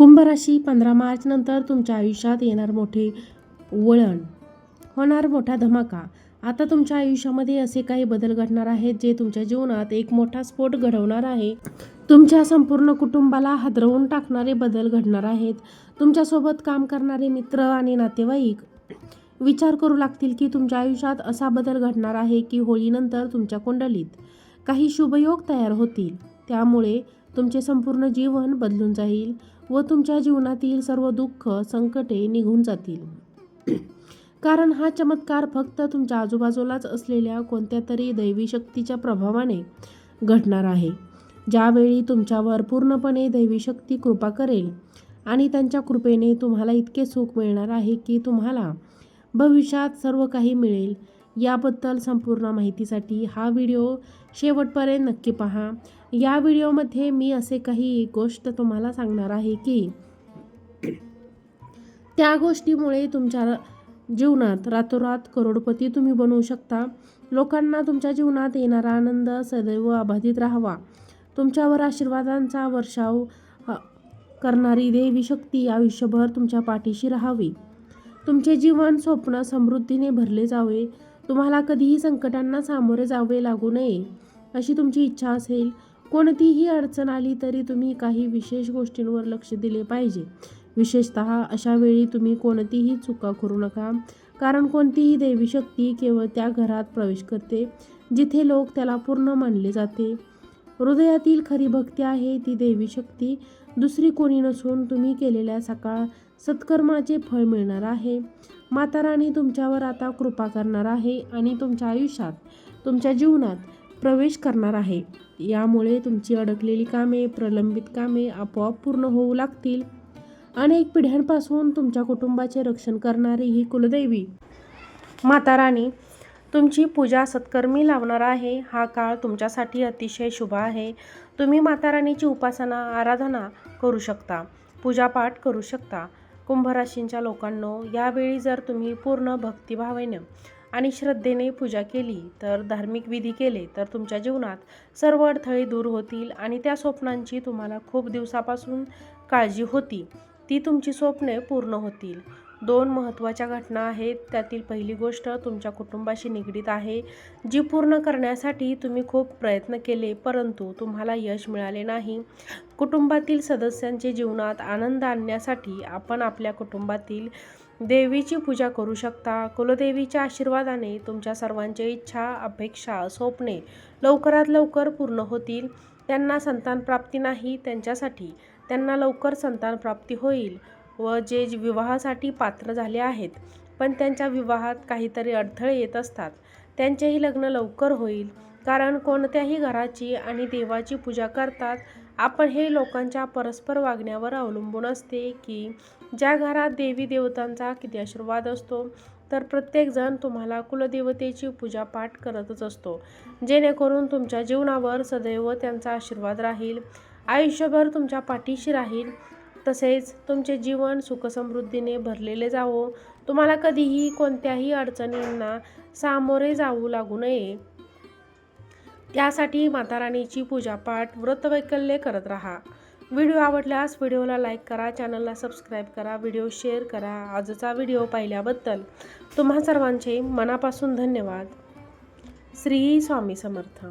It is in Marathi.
कुंभ राशी पंधरा मार्च नंतर तुमच्या आयुष्यात येणार मोठे वळण. होणार मोठा धमाका. आता तुमच्या आयुष्यामध्ये असे काही बदल घडणार आहेत जे तुमच्या जीवनात एक मोठा स्फोट घडवणार आहे. तुमच्या संपूर्ण कुटुंबाला हादरवून टाकणारे बदल घडणार आहेत. तुमच्यासोबत काम करणारे मित्र आणि नातेवाईक. विचार करू लागतील की तुमच्या आयुष्यात असा बदल घडणार आहे की होळीनंतर तुमच्या कुंडलीत काही शुभयोग तयार होतील. त्यामुळे तुमचे संपूर्ण जीवन बदलून जाईल. व तुमच्या जीवनातील सर्व दुःख संकटे निघून जातील. कारण हा चमत्कार फक्त तुमच्या आजूबाजूलाच असलेल्या कोणत्या तरी दैवी शक्तीच्या प्रभावाने घडणार आहे. ज्यावेळी तुमच्यावर पूर्णपणे दैवी शक्ती कृपा करेल आणि त्यांच्या कृपेने तुम्हाला इतके सुख मिळणार आहे की तुम्हाला भविष्यात सर्व काही मिळेल याबद्दल संपूर्ण माहितीसाठी हा व्हिडिओ शेवटपर्यंत नक्की पहा. या व्हिडिओमध्ये मी असे काही गोष्ट तुम्हाला सांगणार आहे की त्या गोष्टीमुळे तुमच्या जीवनात रातोरात करोडपती तुम्ही बनवू शकता. लोकांना तुमच्या जीवनात येणारा आनंद सदैव अबाधित राहावा. तुमच्यावर आशीर्वादांचा वर्षाव करणारी देवी शक्ती आयुष्यभर तुमच्या पाठीशी राहावी. तुमचे जीवन स्वप्न समृद्धीने भरले जावे. तुम्हाला कधीही संकटांना सामोरे जावे लागू नये अशी तुमची इच्छा असेल कोणतीही अडचण आली तरी तुम्ही काही विशेष गोष्टींवर लक्ष दिले पाहिजे. विशेषतः अशा वेळी तुम्ही कोणतीही चुका करू नका कारण कोणतीही देवी शक्ती केवळ त्या घरात प्रवेश करते जिथे लोक त्याला पूर्ण मानले जाते. हृदयातील खरी भक्ती आहे ती देवी शक्ती दुसरी कोणी नसून तुम्ही केलेल्या सकाळ सत्कर्माचे फळ मिळणार आहे. माता राणी तुमच्यावर आता कृपा करणार आहे आणि तुमच्या आयुष्यात तुमच्या जीवनात प्रवेश करणार आहे. यामुळे तुमची अडकलेली कामे प्रलंबित कामे आपोआप पूर्ण होऊ लागतील. अनेक पिढ्यांपासून तुमच्या कुटुंबाचे रक्षण करणारी ही कुलदेवी माता राणी तुमची पूजा सत्कर्मी लावणार आहे. हा काळ तुमच्यासाठी अतिशय शुभ आहे. तुम्ही माताराणीची उपासना आराधना करू शकता. पूजापाठ करू शकता. कुंभराशींच्या लोकांनो यावेळी जर तुम्ही पूर्ण भक्तिभावेने आणि श्रद्धेने पूजा केली तर धार्मिक विधी केले तर तुमच्या जीवनात सर्व अडथळे दूर होतील आणि त्या स्वप्नांची तुम्हाला खूप दिवसापासून काळजी होती. ती तुमची स्वप्ने पूर्ण होतील. दोन महत्त्वाच्या घटना आहेत. त्यातील पहिली गोष्ट तुमच्या कुटुंबाशी निगडीत आहे जी पूर्ण करण्यासाठी तुम्ही खूप प्रयत्न केले परंतु तुम्हाला यश मिळाले नाही. कुटुंबातील सदस्यांचे जीवनात आनंद आणण्यासाठी आपण आपल्या कुटुंबातील देवीची पूजा करू शकता. कुलदेवीच्या आशीर्वादाने तुमच्या सर्वांच्या इच्छा अपेक्षा स्वप्ने लवकरात लवकर पूर्ण होतील. त्यांना संतान प्राप्ती नाही त्यांच्यासाठी त्यांना लवकर संतान प्राप्ती होईल. व जे जे विवाहासाठी पात्र झाले आहेत पण त्यांच्या विवाहात काहीतरी अडथळे येत असतात. त्यांचेही लग्न लवकर होईल कारण कोणत्याही घराची आणि देवाची पूजा करतात. आपण हे लोकांच्या परस्पर वागण्यावर अवलंबून असते की ज्या घरात देवी देवतांचा किती आशीर्वाद असतो तर प्रत्येकजण तुम्हाला कुलदेवतेची पूजापाठ करतच असतो. जेणेकरून तुमच्या जीवनावर सदैव त्यांचा आशीर्वाद राहील. आयुष्यभर तुमच्या पाठीशी राहील. तसेच तुमचे जीवन सुखसमृद्धीने भरलेले जावो. तुम्हाला कधीही कोणत्याही अडचणींना सामोरे जाऊ लागू नये. त्यासाठी माता राणीची पूजापाठ व्रतवैकल्य करत राहा. व्हिडिओ आवडल्यास व्हिडिओला लाईक करा चॅनलला सबस्क्राईब करा व्हिडिओ शेअर करा. आजचा व्हिडिओ पाहिल्याबद्दल तुम्हा सर्वांचे मनापासून धन्यवाद. श्री स्वामी समर्थ.